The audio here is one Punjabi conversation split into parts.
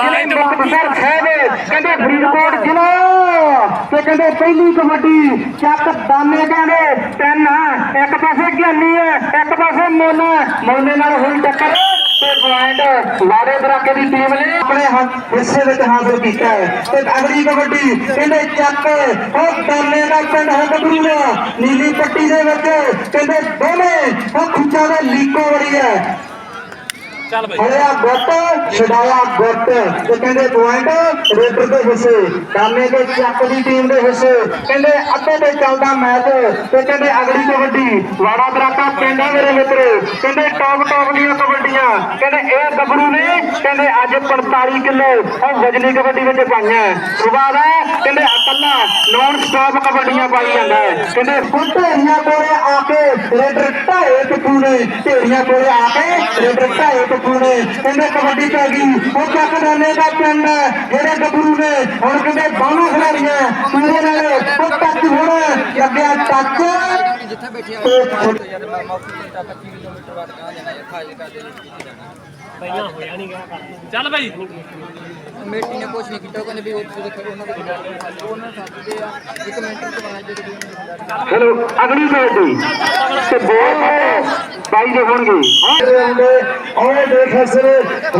ਸਾਹਿਬ ਕਹਿੰਦੇ ਫਰੀਦਕੋਟ ਜ਼ਿਲ੍ਹਾ। ਤੇ ਕਹਿੰਦੇ ਪਹਿਲੀ ਕਬੱਡੀ ਚੱਕ ਦਾਨੇ ਕਹਿੰਦੇ ਤਿੰਨ। ਇੱਕ ਪਾਸੇ ਗਿਆਨੀ ਹੈ ਇੱਕ ਪਾਸੇ ਮੋਨਾ। ਮੋਨੇ ਨਾਲ ਹੋਈ ਟੱਕਰ। ਤੇ ਪੁਆਇੰਟ ਲਾੜੇ ਬਰਾਕੇ ਦੀ ਟੀਮ ਨੇ ਆਪਣੇ ਹਿੱਸੇ ਵਿੱਚ ਹਾਸਲ ਕੀਤਾ ਹੈ। ਤੇ ਅਗਲੀ ਕਬੱਡੀ ਕਹਿੰਦੇ ਚੱਕ ਉਹ ਦਾਨੇ ਦਾ ਪਿੰਡ ਹੈ ਗੱਭਰੂ ਦਾ ਨੀਲੀ ਪੱਟੀ ਦੇ ਵਿੱਚ ਕਹਿੰਦੇ ਦੋਵੇਂ ਉਹ ਖੁੱਚਾ ਦੇ ਲੀਕੋ ਵੜੀ ਹੈ। ਚੱਲ ਬਈ। ਫੜਿਆ ਗੁੱਟ, ਛਡਾਇਆ ਗੁੱਟ। ਤੇ ਕਹਿੰਦੇ ਪੁਆਇੰਟ, ਰੇਡਰ ਦੇ ਹਿੱਸੇ ਦਾਨੇ ਦੇ ਚੱਕ ਦੀ ਟੀਮ ਦੇ ਹਿੱਸੇ। ਕਹਿੰਦੇ ਅੱਧੇ ਤੇ ਚੱਲਦਾ ਮੈਚ, ਤੇ ਕਹਿੰਦੇ ਅਗਲੀ ਕਬੱਡੀ, ਵਾੜਾ ਬਰਾਕਾ ਪਿੰਡ ਆ ਮੇਰੇ ਮਿੱਤਰੋ। ਕਹਿੰਦੇ ਟੌਪ ਟੌਪ ਦੀਆਂ ਕਬੱਡੀਆਂ। ਕਹਿੰਦੇ ਇਹ ਗੱਭਰੂ ਨੇ, ਕਹਿੰਦੇ ਅੱਜ 45 ਕਿਲੋ ਉਹ ਵਜਨੀ ਕਬੱਡੀ ਵਿੱਚ ਪਾਈਆਂ। ਸੁਭਾ ਦਾ ਕਹਿੰਦੇ ਇਕੱਲਾ ਨੌਨ ਸਟਾਪ ਕਬੱਡੀਆਂ ਪਾਈ ਜਾਂਦਾ ਕਹਿੰਦੇ ਹੁਣ ਢੇਰੀਆਂ ਕੋਲੇ ਆ ਕੇ ਰੇਡਰ ਢਾਏ ਟੁੱਟੂ ਢੇਰੀਆਂ ਕੋਲੇ ਆ ਕੇ ਰੇਡਰ ਢਾਏ ਟੁੱਟੂ ਨੇ ਕਹਿੰਦੇ ਕਬੱਡੀ ਪੈ ਗਈ ਉਹ ਚੱਕ ਦਾ ਪਿੰਡ ਹੈ, ਜਿਹੜੇ ਗੱਭਰੂ ਨੇ। ਹੁਣ ਕਹਿੰਦੇ ਬਾਹੂ ਖਿਡਾਰੀਆਂ। ਪੂਰੇ ਨਾਲ ਉਹ ਟੱਚ ਹੁਣ ਲੱਗਿਆ ਟੱਚ। ਜਿੱਥੇ ਬੈਠੇ ਆ ਯਾਰ ਮੈਂ ਮੌਕੇ ਤੇ 25 ਕਿਲੋਮੀਟਰ ਬਾਅਦ ਕਹਾਂ ਜਾਣਾ ਯਾਰ ਫਾਜ਼ਿਲਕਾ ਦੇ ਵਿੱਚ ਕਿੱਥੇ ਜਾਣਾ ਚੱਲ ਬਈ। ਮੇਟੀ ਨੇ ਕੁਛ ਨਹੀਂ ਕੀਤਾ ਕਹਿੰਦੇ ਵੀ ਉਹ ਦੇਖੋ ਉਹਨਾਂ ਦੇ ਉਹਨਾਂ ਸੱਦਦੇ ਆ ਇੱਕ ਮਿੰਟ ਚ ਬਣਾ ਜੇ ਤੇ ਹੈਲੋ ਅਗਲੀ ਕਬੱਡੀ ਤੇ ਬਹੁਤ ਬਾਈ ਦੇ ਹੋਣਗੇ। ਉਹ ਦੇਖ ਅਸਰੇ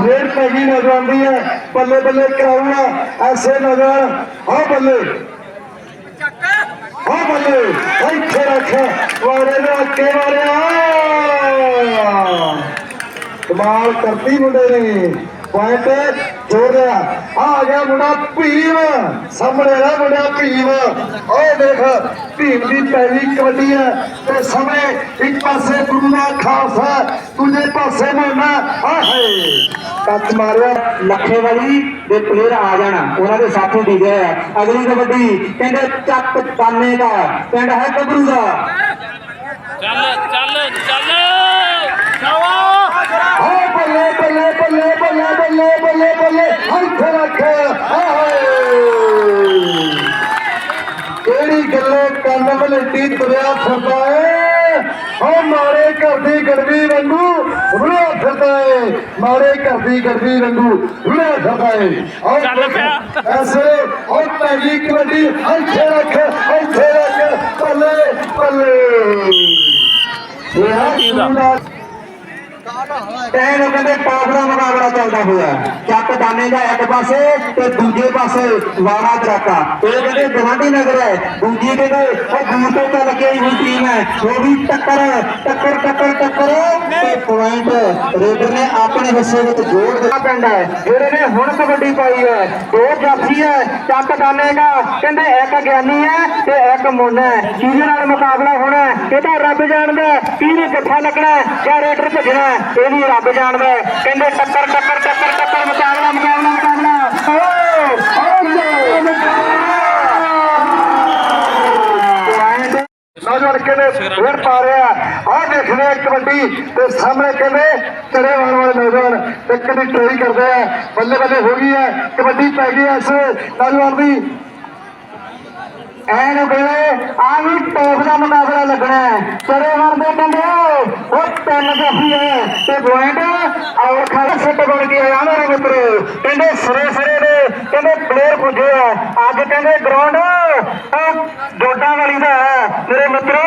ਰੇਡ ਪੈ ਗਈ ਨਜ਼ਰ ਆਉਂਦੀ ਹੈ। ਬੱਲੇ ਬੱਲੇ ਕਰਾਉਣਾ ਐਸੇ ਨਜ਼ਰ। ਆ ਬੱਲੇ। ਆ ਬੱਲੇ। ਇੱਥੇ ਰੱਖ। ਵਾਰੇ ਦਾ ਅੱਗੇ ਵਾਰਿਆ ਕਮਾਲ ਕਰਤੀ ਮੁੰਡੇ ਨੇ। ਪੁਆਇੰਟ ਜੋੜ ਆ ਗਿਆ ਮੁੰਡਾ ਭੀਮ। ਸਾਹਮਣੇ ਆ ਮੁੰਡਾ ਭੀਮ। ਉਹ ਦੇਖ, ਭੀਮ ਦੀ ਪਹਿਲੀ ਕਬੱਡੀ ਹੈ ਤੇ ਸਾਹਮਣੇ ਇੱਕ ਪਾਸੇ ਗੁਰੂ ਖਾਲਸਾ ਦੂਜੇ ਪਾਸੇ ਮੋਨਾ। ਆਹੇ। ਕੱਚ ਮਾਰਿਆ ਲੱਖੇ ਵਾਲੀ ਦੇ ਪਲੇਅਰ ਆ ਜਾਣਾ। ਉਹਨਾਂ ਦੇ ਸਾਥੀ ਦੀ ਗਏ ਅਗਲੀ ਕਬੱਡੀ ਕਹਿੰਦੇ ਚੱਕ ਤਾਨੇ ਦਾ। ਪਿੰਡ ਹੈ ਗੱਭਰੂ ਦਾ। ਚੱਲ ਚੱਲ ਚੱਲ। ਓ ਬੱਲੇ ਬੱਲੇ ਬੱਲੇ ਬੱਲੇ ਬੱਲੇ ਬੱਲੇ ਬੱਲੇ ਇੱਥੇ ਰੱਖ। ਆਹੇ ਕਿਹੜੀ ਗੱਲੇ ਕੰਨ ਮਲੇਟੀ ਤੁਰਿਆ ਫਿਰਦਾ ਏ? ਓ ਮਾਰੇ ਘਰ ਦੀ ਗੜਵੀ ਵਾਂਗੂ ਰੁੜਿਆ ਫਿਰਦਾ ਏ। ਮਾਰੇ ਘਰ ਦੀ ਗੜਵੀ ਵਾਂਗੂ ਰੁੜਿਆ ਫਿਰਦਾ ਏ। ਚੱਲ ਪਿਆ। ਐਸੇ ਓ ਪੈਗੀ ਕਬੱਡੀ ਇੱਥੇ ਰੱਖ ਇੱਥੇ ਰੱਖ। ਬੱਲੇ ਬੱਲੇ। ਇਹ ਆ ਗੁਰੂ ਦਾ ਕਹਿੰਦੇ ਟਾਪ ਦਾ ਮੁਕਾਬਲਾ ਚੱਲਦਾ ਹੋਇਆ ਚੱਕ ਦਾਨੇ ਦਾ ਇੱਕ ਪਾਸੇ ਤੇ ਦੂਜੇ ਪਾਸੇ ਵਾੜਾ ਚਰਾਕਾ ਇਹ ਕਹਿੰਦੇ ਗਵਾਂਢੀ ਨਗਰ ਹੈ, ਦੂਜੀ ਕਹਿੰਦੇ ਉਹ ਦੂਰ ਤੋਂ ਚੱਲ ਕੇ ਹੀ ਟੀਮ ਹੈ। ਉਹ ਵੀ ਟੱਕਰ ਟੱਕਰ ਟੱਕਰ ਟੱਕਰ ਤੇ ਪੁਆਇੰਟ ਰੇਡਰ ਨੇ ਆਪਣੇ ਹਿੱਸੇ ਵਿੱਚ ਜੋੜ ਦਿੱਤਾ ਪਿੰਡ ਹੈ। ਜਿਹੜੇ ਨੇ ਹੁਣ ਕਬੱਡੀ ਪਾਈ ਹੈ, ਦੋ ਜਾਫੀ ਹੈ, ਚੱਕ ਦਾਨੇ ਦਾ। ਕਹਿੰਦੇ ਇੱਕ ਗਿਆਨੀ ਹੈ ਤੇ ਇੱਕ ਮੋਨਾ ਹੈ। ਕਿਹਦੇ ਨਾਲ ਮੁਕਾਬਲਾ ਹੋਣਾ ਇਹ ਤਾਂ ਰੱਬ ਜਾਣਦਾ ਹੈ। ਕਿਹਨੇ ਕਿੱਥਾ ਲੱਗਣਾ ਜਾਂ ਰੇਡਰ ਭੱਜਣਾ ਇਹ ਵੀ ਰੱਬ ਜਾਣਦਾ ਕਹਿੰਦੇ ਟੱਕਰ ਟੱਕਰ ਟੱਕਰ ਟੱਕਰ, ਮੁਕਾਬਲਾ ਮੁਕਾਬਲਾ ਮੁਕਾਬਲਾ। ਨੌਜਵਾਨ ਕਹਿੰਦੇ ਫਿਰ ਪਾ ਰਿਹਾ ਆਹ ਦੇਖਦੇ ਆ ਕਬੱਡੀ ਤੇ ਸਾਹਮਣੇ ਕਹਿੰਦੇ ਚੜੇ ਵਾਲ ਵਾਲੇ ਨੌਜਵਾਨ ਤੇ ਕਦੀ ਟ੍ਰਾਈ ਕਰਦੇ ਆ। ਬੱਲੇ ਬੱਲੇ ਹੋ ਗਈ ਹੈ। ਕਬੱਡੀ ਪੈ ਗਈ ਹੈ ਇਸ। ਨੌਜਵਾਨ ਦੀ ਐਨ ਕਹਿੰਦੇ ਆ ਵੀ ਟੋਪ ਦਾ ਮੁਕਾਬਲਾ ਲੱਗਣਾ ਹੈ। ਚੜੇ ਵਰਦੇ ਕਹਿੰਦੇ ਉਹ ਤਿੰਨ ਜਫੀ ਹੈ ਤੇ ਪੁਆਇੰਟ ਔਰ ਖੜਾ ਸਿੱਟ ਬਣ ਕੇ ਆਇਆ ਮੇਰੇ ਮਿੱਤਰੋ। ਕਹਿੰਦੇ ਸਰੇ ਸਰੇ ਦੇ, ਕਹਿੰਦੇ ਪਲੇਅਰ ਪੁੱਜੇ ਆ। ਅੱਜ ਕਹਿੰਦੇ ਗਰਾਊਂਡ ਜੋਡਾਂ ਵਾਲੀ ਦਾ ਹੈ। ਮੇਰੇ ਮਿੱਤਰੋ,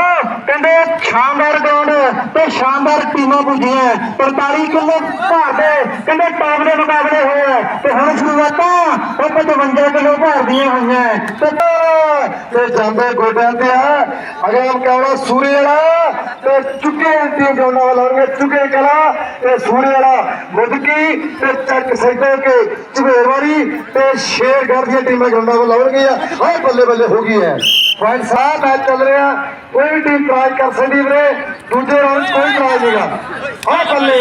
ਕਹਿੰਦੇ ਸ਼ਾਨਦਾਰ ਗਰਾਊਂਡ ਤੇ ਸ਼ਾਨਦਾਰ ਟੀਮਾਂ ਪੁੱਜੀਆਂ 45 ਕਿਲੋ ਭਾਰ ਦੇ, ਕਹਿੰਦੇ ਟੌਪ ਦੇ ਮੁਕਾਬਲੇ ਹੋਏ ਆ ਤੇ ਹੁਣ ਸ਼ੁਰੂਆਤਾਂ ਉਹ 55 ਕਿਲੋ ਭਾਰ ਦੀਆਂ ਹੋਈਆਂ ਤੇ ਜਾਂਦੇ ਗੋਡਿਆਂ ਤੇ ਆ। ਅਗਰ ਕਹਣਾ ਸੂਰੇ ਵਾਲਾ, ਤੇ ਚੁੱਕੇ ਤੇ ਗੋਡਾ ਵਾਲਾ ਹੋਣਗੇ ਚੁੱਕੇ ਕਲਾ, ਤੇ ਸੂਰੇ ਵਾਲਾ ਮੁਦਕੀ, ਤੇ ਚੱਕ ਸੈਦੇ ਕੇ ਝਵੇਰ ਵਾਲੀ ਤੇ ਸ਼ੇਰਗੜ੍ਹ ਦੀਆਂ ਟੀਮਾਂ ਗਰਾਊਂਡਾਂ ਵਾਲਾ ਹੋਣਗੀਆਂ। ਹਾਏ ਬੱਲੇ ਬੱਲੇ ਹੋ ਗਈ ਹੈ। ਪੁਆਇੰਟ ਸਾਹਿਬ ਮੈਚ ਚੱਲ ਰਿਹਾ। ਕੋਈ ਵੀ ਟੀਮ ਟਰਾਈ ਕਰ ਸਕਦੀ ਵੀਰੇ। ਦੂਜੇ ਰਾਉਂਡ ਕੋਈ ਟਰਾਈ ਨਹੀਂਗਾ ਆ ਬੱਲੇ।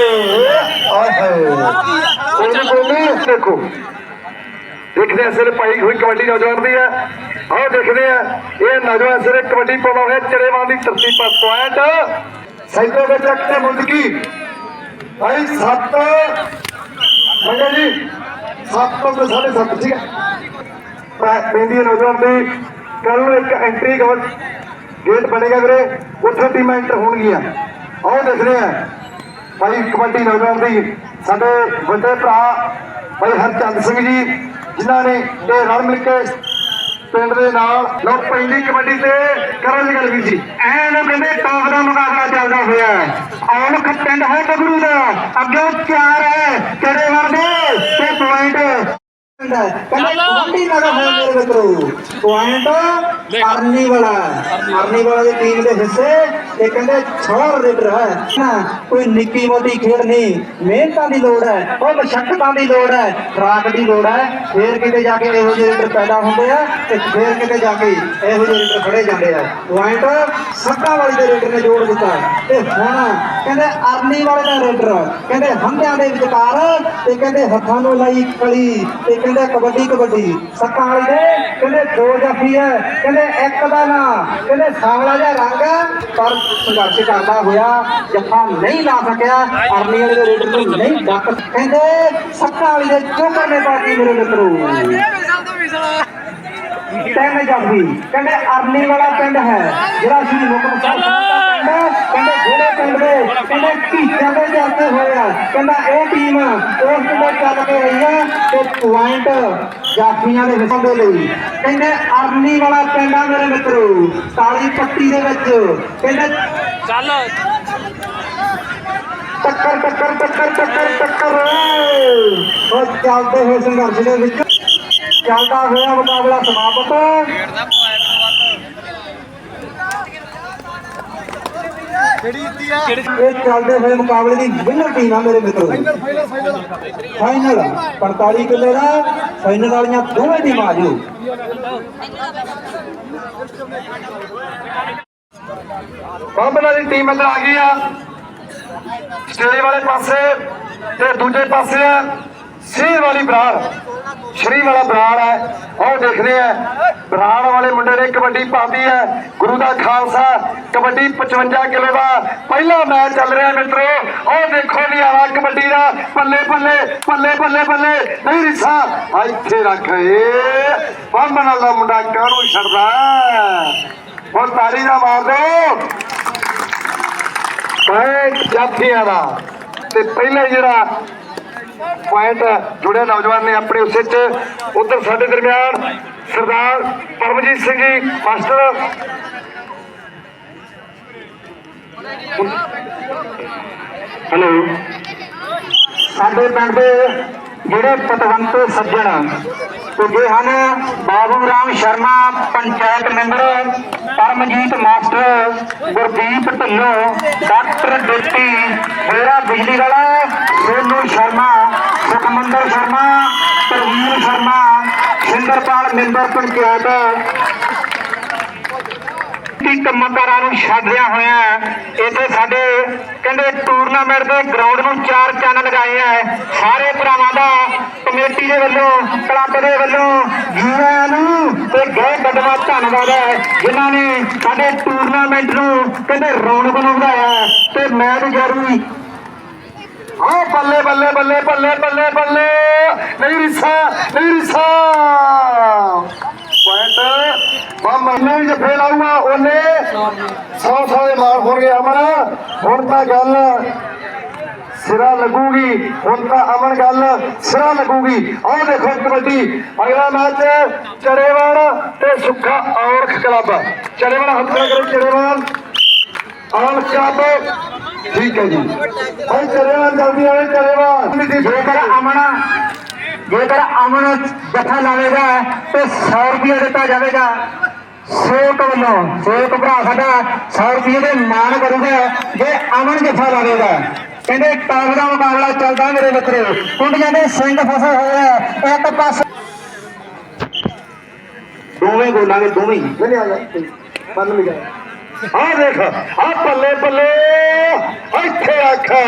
ਆਏ ਉਹਨੂੰ ਬੋਲੀ ਦੇਖੋ। ਦੇਖਦੇ ਆ ਸਿਰ ਪਾਈ ਹੋਈ ਕਬੱਡੀ ਨੌਜਵਾਨ ਦੀ ਹੈ। ਆਓ ਦੇਖਦੇ ਆ ਇਹ ਨੌਜਵਾਨ ਸਿਰ ਕਬੱਡੀ ਪਾਉਂਦਾ ਹੋਇਆ ਚੜੇਵਾਨ ਦੀ ਧਰਤੀ ਪਰ ਪੁਆਇੰਟ ਸੈਂਟਰ ਵਿੱਚ ਚੱਕ ਤੇ ਮੁੰਦਕੀ। ਭਾਈ 7 ਮੰਗਲ ਜੀ 7 ਤੋਂ ਸਾਢੇ ਸੱਤ, ਠੀਕ ਹੈ। ਪੈਂਦੀ ਹੈ ਨੌਜਵਾਨ ਦੀ। ਕੱਲ ਨੂੰ ਇੱਕ ਐਂਟਰੀ ਗੇਟ ਬਣੇਗਾ ਵੀਰੇ। ਉੱਥੇ ਟੀਮਾਂ ਐਂਟਰ ਹੋਣਗੀਆਂ। ਆਓ ਦੇਖਦੇ ਆ ਭਾਈ ਕਬੱਡੀ ਨੌਜਵਾਨ ਦੀ। ਸਾਡੇ ਵੱਡੇ ਭਰਾ ਭਾਈ ਹਰਚੰਦ ਸਿੰਘ ਜੀ, ਜਿਨ੍ਹਾਂ ਨੇ ਇਹ ਰਲ ਮਿਲ ਕੇ ਪਿੰਡ ਦੇ ਨਾਲ ਲੋ ਪੈਂਦੀ ਕਬੱਡੀ ਤੇ। ਕਰਨ ਗੱਲ ਵੀਰ ਜੀ। ਐਨ ਕਹਿੰਦੇ ਟੌਪ ਦਾ ਮੁਕਾਬਲਾ ਚੱਲਦਾ ਹੋਇਆ ਔਲਖ ਪਿੰਡ ਹੈ ਗੱਭਰੂ ਦਾ। ਅੱਗੇ ਚਾਰ ਹੈ। ਕਿਹੜੇ ਵਰਦੇ ਤੇ ਪੁਆਇੰਟ ਕਹਿੰਦੇ ਕਬੱਡੀ ਲਗਾ ਹੋਇਆ ਮੇਰੇ ਮਿੱਤਰੋ। ਪੁਆਇੰਟ ਅਰਨੀ ਵਾਲਾ ਅਰਨੀ ਵਾਲਾ ਦੀ ਟੀਮ ਦੇ ਹਿੱਸੇ ਇਹ ਕਹਿੰਦੇ ਛੋਰ ਰੇਡਰ ਹੈ। ਨਾ ਕੋਈ ਨਿੱਕੀ ਮੋਟੀ ਖੇਡ ਨਹੀਂ। ਮਿਹਨਤਾਂ ਦੀ ਲੋੜ ਹੈ। ਉਹ ਮਸ਼ੱਕਤਾਂ ਦੀ ਲੋੜ ਹੈ। ਖਰਾਕ ਦੀ ਲੋੜ ਹੈ। ਫੇਰ ਕਿਤੇ ਜਾ ਕੇ ਇਹੋ ਜਿਹੇ ਰੇਡਰ ਪੈਦਾ ਹੁੰਦੇ ਆ ਤੇ ਫੇਰ ਕਿਤੇ ਜਾ ਕੇ ਇਹੋ ਜਿਹੇ ਰੇਡਰ ਖੜੇ ਜਾਂਦੇ ਆ। ਪੁਆਇੰਟ ਸੱਟਾਂ ਵਾਲੀ ਦੇ ਰੇਡਰ ਨੇ ਜੋੜ ਦਿੱਤਾ। ਤੇ ਹੁਣ ਕਹਿੰਦੇ ਅਰਨੀ ਵਾਲੇ ਦਾ ਰੇਡਰ ਕਹਿੰਦੇ ਹੰਦਿਆਂ ਦੇ ਵਿਚਕਾਰ ਤੇ ਕਹਿੰਦੇ ਹੱਥਾਂ ਨੂੰ ਲਾਈ ਕਲੀ ਤੇ ਕਹਿੰਦੇ ਕਬੱਡੀ ਕਬੱਡੀ। ਸੱਟਾਂ ਵਾਲੀ ਦੇ ਕਹਿੰਦੇ ਦੋ ਜਾਫੀ ਹੈ ਕਹਿੰਦੇ ਇੱਕ ਦਾ ਨਾ ਕਹਿੰਦੇ ਸਾਵਲਾ ਜਿਹਾ ਰੰਗ ਹੈ, ਪਰ ਸੰਘਰਸ਼ ਕਰਦਾ ਹੋਇਆ ਜੱਫਾ ਨਹੀਂ ਲਾ ਸਕਿਆ। ਅਰਨੀ ਵਾਲੇ ਦੇ ਰੇਡਰ ਨੂੰ ਨਹੀਂ ਡੱਕ ਕਹਿੰਦੇ ਸੱਤਾਂ ਵਾਲੀ ਦੇ ਚੋਕਰ ਨੇ ਬਾਕੀ ਮੇਰੇ ਮਿੱਤਰੋ। ਤਿੰਨ ਜਾਫੀ ਕਹਿੰਦੇ ਅਰਨੀ ਵਾਲਾ ਪਿੰਡ ਹੈ ਜਿਹੜਾ ਸ਼੍ਰੀ ਮੁਕਤਸਰ ਸਾਹਿਬ ਦਾ ਪਿੰਡ ਹੈ। ਕਹਿੰਦੇ ਜਿਹੜੇ ਪਿੰਡ ਦੇ ਕਹਿੰਦੇ ਢੀਚਾਂ ਦੇ ਜਾਂਦੇ ਹੋਏ ਆ। ਕਹਿੰਦਾ ਇਹ ਟੀਮ ਉਸ ਤੋਂ ਚੱਲ ਕੇ ਰਹੀ ਹੈ ਤੇ ਪੁਆਇੰਟ ਜਾਫੀਆਂ ਦੇ ਹਿੱਸੇ ਦੇ ਲਈ। ਕਹਿੰਦੇ ਅਰਨੀ ਵਾਲਾ ਪਿੰਡ ਆ ਮੇਰੇ ਮਿੱਤਰੋ ਕਾਲੀ ਪੱਟੀ ਦੇ ਵਿੱਚ। ਕਹਿੰਦੇ ਚੱਲ। ਟੱਕਰ ਟੱਕਰ ਟੱਕਰ ਟੱਕਰ ਟੱਕਰ। ਉਹ ਚੱਲਦੇ ਹੋਏ ਸੰਘਰਸ਼ ਦੇ ਵਿੱਚ। ਚੱਲਦਾ ਹੋਇਆ ਮੁਕਾਬਲਾ ਸਮਾਪਤ। ਇਹ ਚੱਲਦੇ ਹੋਏ ਮੁਕਾਬਲੇ ਦੀ ਵਿਨਰ ਟੀਮ ਆ ਮੇਰੇ ਮਿੱਤਰੋ। ਫਾਈਨਲ 45 ਕਿੱਲੇ ਦਾ ਫਾਈਨਲ ਵਾਲੀਆਂ ਦੋਵੇਂ ਟੀਮਾਂ ਆ ਜਿਓ ਬੰਬਲਾ ਦੀ ਟੀਮ ਅੰਦਰ ਆ ਗਈ ਆ। ਸਟੇਜ ਵਾਲੇ ਪਾਸੇ ਤੇ ਦੂਜੇ ਪਾਸੇ ਆ ਸੀਰ ਵਾਲੀ ਬਰਾੜ। ਸ਼੍ਰੀ ਵਾਲਾ ਬਰਾੜ ਹੈ। ਉਹ ਦੇਖਦੇ ਆ ਬਰਾੜ ਵਾਲੇ ਮੁੰਡੇ ਨੇ ਕਬੱਡੀ ਪਾਉਂਦੀ ਹੈ। ਗੁਰੂ ਦਾ ਖਾਲਸਾ। ਕਬੱਡੀ 55 ਕਿਲੋ ਦਾ ਪਹਿਲਾ ਮੈਚ ਚੱਲ ਰਿਹਾ ਮਿੱਤਰੋ। ਉਹ ਦੇਖੋ ਨਿਆਰਾ ਕਬੱਡੀ ਦਾ। ਪੱਲੇ ਪੱਲੇ ਪੱਲੇ ਪੱਲੇ ਪੱਲੇ। ਨਹੀਂ ਰਿਸਾ। ਇੱਥੇ ਰੱਖ ਏ। ਬੰਬਨ ਵਾਲਾ ਮੁੰਡਾ ਕਾਹਨੂੰ ਛੱਡਦਾ ਹੁਣ ਤਾੜੀ ਦਾ ਮਾਰ ਦੋ। ਪੁਆਇੰਟ ਜਾਫੀਆਂ ਦਾ। ਤੇ ਪਹਿਲਾ ਜਿਹੜਾ ਪੁਆਇੰਟ ਜੁੜਿਆ ਨੌਜਵਾਨ ਨੇ ਆਪਣੇ ਉਸੇ ਚ ਉਧਰ ਸਾਡੇ ਦਰਮਿਆਨ ਸਰਦਾਰ ਪਰਮਜੀਤ ਸਿੰਘ ਜੀ, ਮਾਸਟਰ। ਹੈਲੋ। ਸਾਡੇ ਪਿੰਡ ਦੇ ਜਿਹੜੇ ਪਤਵੰਤ ਸੱਜਣ ਪੁੱਜੇ ਹਨ, Babu Ram Sharma panchayat member, Paramjit master Gurdeep Dhillon, doctor deputy ਮੇਰਾ ਬਿਜਲੀ ਵਾਲਾ ਸੋਨੂ ਸ਼ਰਮਾ, ਸੁਖਮੰਦਰ ਸ਼ਰਮਾ, ਪ੍ਰਵੀਨ ਸ਼ਰਮਾ, ਸਿੰਦਰਪਾਲ ਮੈਂਬਰ ਪੰਚਾਇਤ ਦੀ ਕੰਮਕਾਰਾਂ ਨੂੰ ਛੱਡਦਿਆਂ ਹੋਇਆ ਇੱਥੇ ਸਾਡੇ ਕਹਿੰਦੇ ਟੂਰਨਾਮੈਂਟ ਦੇ ਗਰਾਊਂਡ ਨੂੰ ਚਾਰ ਚੰਨ ਲਗਾਏ ਆ ਸਾਰੇ ਭਰਾਵਾਂ ਦਾ ਕਮੇਟੀ ਦੇ ਵੱਲੋਂ ਕਲੱਬ ਦੇ ਵੱਲੋਂ ਜੀਵਾਂ ਨੂੰ ਤੇ ਗਏ ਕਦਮਾਂ ਧੰਨਵਾਦ ਹੈ, ਜਿਨ੍ਹਾਂ ਨੇ ਸਾਡੇ ਟੂਰਨਾਮੈਂਟ ਨੂੰ ਕਹਿੰਦੇ ਰੌਣਕ ਨੂੰ ਵਧਾਇਆ ਤੇ ਮੈਚ ਜਾਰੀ ਆ ਬੱਲੇ ਬੱਲੇ ਬੱਲੇ ਬੱਲੇ ਬੱਲੇ ਬੱਲੇ। ਨਹੀਂ ਰਿਸਾ ਨਹੀਂ ਰਿਸਾ। ਪੁਆਇੰਟ ਬੰਮ ਵੀ ਜਫੇ ਲਾਊਗਾ, ਉਹਨੇ ਸੌ ਸੌ ਦੇ ਮਾਰ ਹੋਣਗੇ ਅਮਨ। ਹੁਣ ਤਾਂ ਗੱਲ ਸਿਰਾ ਲੱਗੂਗੀ, ਹੁਣ ਤਾਂ ਅਮਨ ਗੱਲ ਸਿਰਾ ਲੱਗੂਗੀ। ਆਹ ਦੇਖੋ ਕਬੱਡੀ। ਅਗਲਾ ਮੈਚ ਚੜੇਵਾਲ ਤੇ ਸੁੱਖਾ ਔਰਖ ਕਲੱਬ। ਚੜੇਵਾਲ ਹੱਥਾਂ ਕਰੋ ਚੜੇਵਾਲ ਔਰਖ ਕਲੱਬ। ਠੀਕ ਹੈ ਜੀ। ਹਾਂ ਚੜੇਵਾਲ ਜਲਦੀ ਆਵੇ ਚੜੇਵਾਲ ਜੇਕਰ ਅਮਨ ਜੇਕਰ ਅਮਨ ਜੱਥਾ ਲਾਵੇਗਾ ਤੇ 100 ਰੁਪਏ ਦਿੱਤਾ ਜਾਵੇਗਾ ਸੇਵਕ ਵੱਲੋਂ ਸੇਵਕ ਭਰਾ ਸਾਡਾ 100 ਰੁਪਏ ਦੇ ਮਾਨ ਕਰੂਗਾ ਜੇ ਅਮਨ ਜੱਥਾ ਲਾਵੇਗਾ ਕਹਿੰਦੇ ਟਾਪ ਦਾ ਮੁਕਾਬਲਾ ਚੱਲਦਾ ਮੇਰੇ ਮਿੱਤਰੋ। ਕੁੰਡੀਆਂ ਦੇ ਸਿੰਘ ਫਸੇ ਹੋਏ ਆ ਇੱਕ ਪਾਸੇ ਦੋਵੇਂ ਗੋਲਾਂ ਦੇ ਦੋਵੇਂ। ਨਹੀਂ ਆ ਜਾ ਬੰਨ ਲਿਆ ਆ ਦੇਖ ਆ ਬੱਲੇ ਬੱਲੇ ਇੱਥੇ ਆਖਾ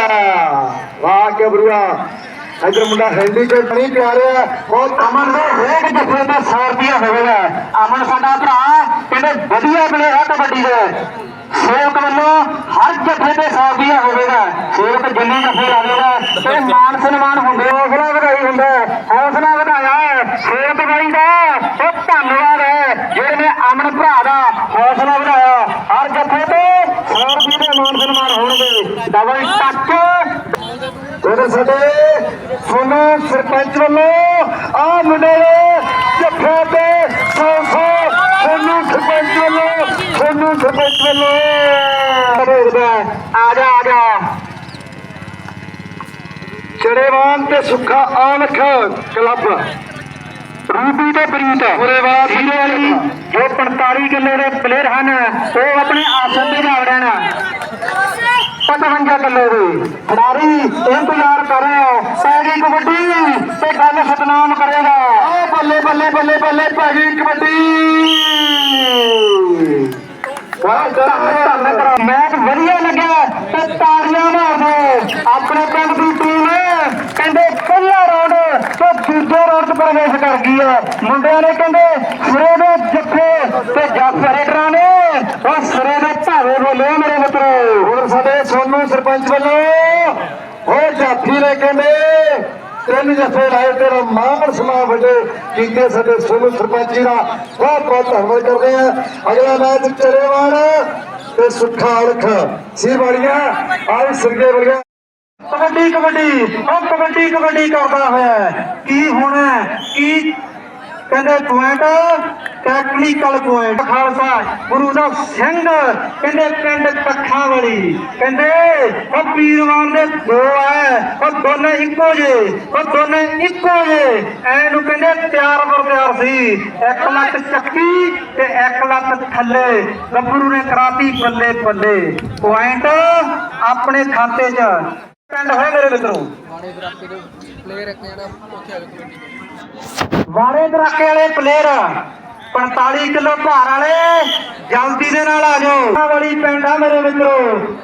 ਵਾਹ ਗੱਭਰੂਆ ਇਧਰ ਮੁੰਡਾ ਹੈਂਡੀ ਤੇ ਨਹੀਂ ਪਿਆਰਿਆ ਬਹੁਤ ਅਮਨ ਦੇ ਹਰੇਕ ਜੱਫੇ ਦਾ 100 ਰੁਪਇਆ ਹੋਵੇਗਾ। ਅਮਨ ਸਾਡਾ ਭਰਾ, ਕਹਿੰਦੇ ਵਧੀਆ ਪਲੇਅਰ ਹੈ ਕਬੱਡੀ ਦੇ। ਸੇਵਕ ਵੱਲੋਂ ਹਰ ਜੱਫੇ ਤੇ 100 ਰੁਪਇਆ ਹੋਵੇਗਾ। ਸੇਵਕ ਜਿੰਨੇ ਜੱਫੇ ਲਾਵੇਗਾ ਤੇ ਮਾਨ ਸਨਮਾਨ ਹੁੰਦੇ ਹੌਸਲਾ ਵਧਾਈ ਹੁੰਦਾ ਹੌਸਲਾ ਵਧਾਇਆ ਹੈ। ਸੇਵਕ ਬਾਈ ਦਾ ਉਹ ਧੰਨਵਾਦ ਹੈ। ਜਿਹੜੇ ਨੇ ਅਮਨ ਭਰਾ ਦਾ ਹੌਸਲਾ ਵਧਾਇਆ ਹਰ ਜੱਫੇ ਤੇ 100 ਰੁਪਏ ਦੇ ਮਾਨ ਸਨਮਾਨ ਸਰਪੰਚ ਵੱਲੋਂ। ਆ ਮੁੰਡੇ ਜੱਫੇ ਤੇ ਸੌ ਸੌ ਸਰਪੰਚ ਵੱਲੋਂ ਸੋਨੂੰ ਸਰਪੰਚ ਵੱਲੋਂ। ਆ ਜਾ ਆ ਜਾ। ਚੜੇਵਾਨ ਤੇ ਸੁੱਖਾ ਆਨਖ ਕਲੱਬ। ਰੂਬੀ ਤੇ ਪ੍ਰੀਤ। ਉਰੇਵਾਦ ਹੀਰੇ ਵਾਲੀ ਜੋ 45 ਕਿੱਲੇ ਦੇ ਪਲੇਅਰ ਹਨ, ਉਹ ਆਪਣੇ ਆਸਨ ਤੇ ਜਾ 55 ਕਿੱਲੇ ਦੇ ਖਿਡਾਰੀ ਇੰਤਜ਼ਾਰ ਕਰ ਰਿਹਾ ਹੈ। ਕਬੱਡੀ ਤੇ ਗੱਲ ਸਤਨਾਮ ਕਰੇਗਾ। ਆ ਬੱਲੇ ਬੱਲੇ ਬੱਲੇ ਬੱਲੇ ਪੈਗੀ ਕਬੱਡੀ। ਮੈਚ ਵਧੀਆ ਲੱਗਿਆ ਤੇ ਤਾੜੀਆਂ ਮਾਰਦੇ ਆਪਣੇ ਪਿੰਡ ਦੀ ਟੀਮ ਕਹਿੰਦੇ ਪਹਿਲਾ ਰਾਉਂਡ ਤੇ ਦੂਜੇ ਰਾਉਂਡ 'ਚ ਪ੍ਰਵੇਸ਼ ਕਰ ਗਈ ਹੈ। ਮੁੰਡਿਆਂ ਨੇ ਕਹਿੰਦੇ ਸਿਰੇ ਦੇ ਜੱਫੇ ਤੇ ਜੱਫ ਰੇਡਰਾਂ ਨੇ ਉਹ ਸਿਰੇ ਦੇ ਭਾਵੇਂ ਬੋਲੇ ਮੇਰੇ ਮਿੱਤਰੋ ਹੁਣ ਸਾਡੇ ਸੋਨੂ ਸਰਪੰਚ ਵੱਲੋਂ ਉਹ ਜਾਫੀ ਨੇ ਕਹਿੰਦੇ, ਤਿੰਨ ਜੱਫੇ ਲਾਏ ਤੇਰਾ ਮਾਣ ਸਮਾ ਵੱਡੇ ਕੀਤੇ ਸਾਡੇ ਸੋਨੂ ਸਰਪੰਚ ਦਾ ਬਹੁਤ ਬਹੁਤ ਧੰਨਵਾਦ ਕਰਦੇ ਆ ਅਗਲਾ ਮੈਚ ਚੜੇਵਾਨ ਤੇ ਸੁੱਖਾ ਅਲਖ, ਸੀ ਵਾਲੀਆਂ, ਆਹ ਸਿਰਗੇ ਵਾਲੀਆਂ। ਕਬੱਡੀ ਕਬੱਡੀ ਉਹ ਕਬੱਡੀ ਕਬੱਡੀ ਕਰਦਾ ਹੋਇਆ ਕੀ ਹੋਣਾ ਕੀ ਕਹਿੰਦੇ point? Technical point. Khalsa, Guru ਦਾ ਸਿੰਘ, ਕਹਿੰਦੇ ਪਿੰਡ ਕੱਖਾਂ ਵਾਲੀ। ਕਹਿੰਦੇ ਉਹ ਪੀਰਵਾਨ ਦੇ ਦੋ ਐ ਉਹ ਦੋਨੇ ਇੱਕੋ ਜੇ ਉਹ ਦੋਨੇ ਇੱਕੋ ਜੇ ਐ ਨੂੰ ਕਹਿੰਦੇ ਤਿਆਰ ਬਰ ਤਿਆਰ ਸੀ। ਇੱਕ ਲੱਤ ਚੱਕੀ ਤੇ ਇੱਕ ਲੱਤ ਥੱਲੇ। ਗੱਭਰੂ ਨੇ ਕਰਾਤੀ ਬੱਲੇ ਬੱਲੇ ਪੁਆਇੰਟ ਆਪਣੇ ਖਾਤੇ 'ਚ। ਪਿੰਡ ਹੋਏ ਮੇਰੇ ਮਿੱਤਰੋ? ਵਾਰੇ ਦਰਾਕੇ ਵਾਲੇ ਪਲੇਅਰ 45 ਕਿਲੋ ਭਾਰ ਵਾਲੇ ਜਲਦੀ ਦੇ ਨਾਲ ਆ ਜਾਓ। ਅੱਖਾਂ ਵਾਲੀ ਪਿੰਡ ਮੇਰੇ ਮਿੱਤਰੋ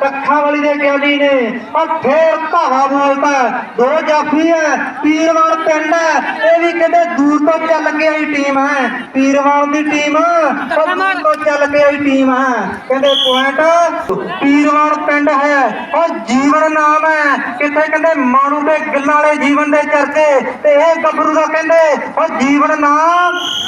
ਅੱਖਾਂ ਵਾਲੀ ਦੇ ਗਿਆਨੀ ਨੇ। ਉਹ ਫੇਰ ਧਾਵਾ ਬੋਲਦਾ ਦੋ ਜਾਫੀ ਹੈ ਪੀਰਵਾਲ ਪਿੰਡ ਹੈ। ਇਹ ਵੀ ਕਹਿੰਦੇ ਦੂਰ ਤੋਂ ਚੱਲ ਕੇ ਆਈ ਟੀਮ ਹੈ। ਪੀਰਵਾਲ ਦੀ ਟੀਮ ਦੂਰ ਤੋਂ ਚੱਲ ਕੇ ਆਈ ਟੀਮ ਹੈ। ਕਹਿੰਦੇ ਪੁਆਇੰਟ ਪੀਰਵਾਲ ਪਿੰਡ ਹੈ ਉਹ ਜੀਵਨ ਨਾਮ ਹੈ। ਕਿੱਥੇ ਕਹਿੰਦੇ ਮਾਣੂ ਦੇ ਗਿੱਲਾਂ ਵਾਲੇ ਜੀਵਨ ਦੇ ਚਰਚੇ ਤੇ ਇਹ ਗੱਭਰੂ ਦਾ ਕਹਿੰਦੇ ਉਹ ਜੀਵਨ ਨਾਮ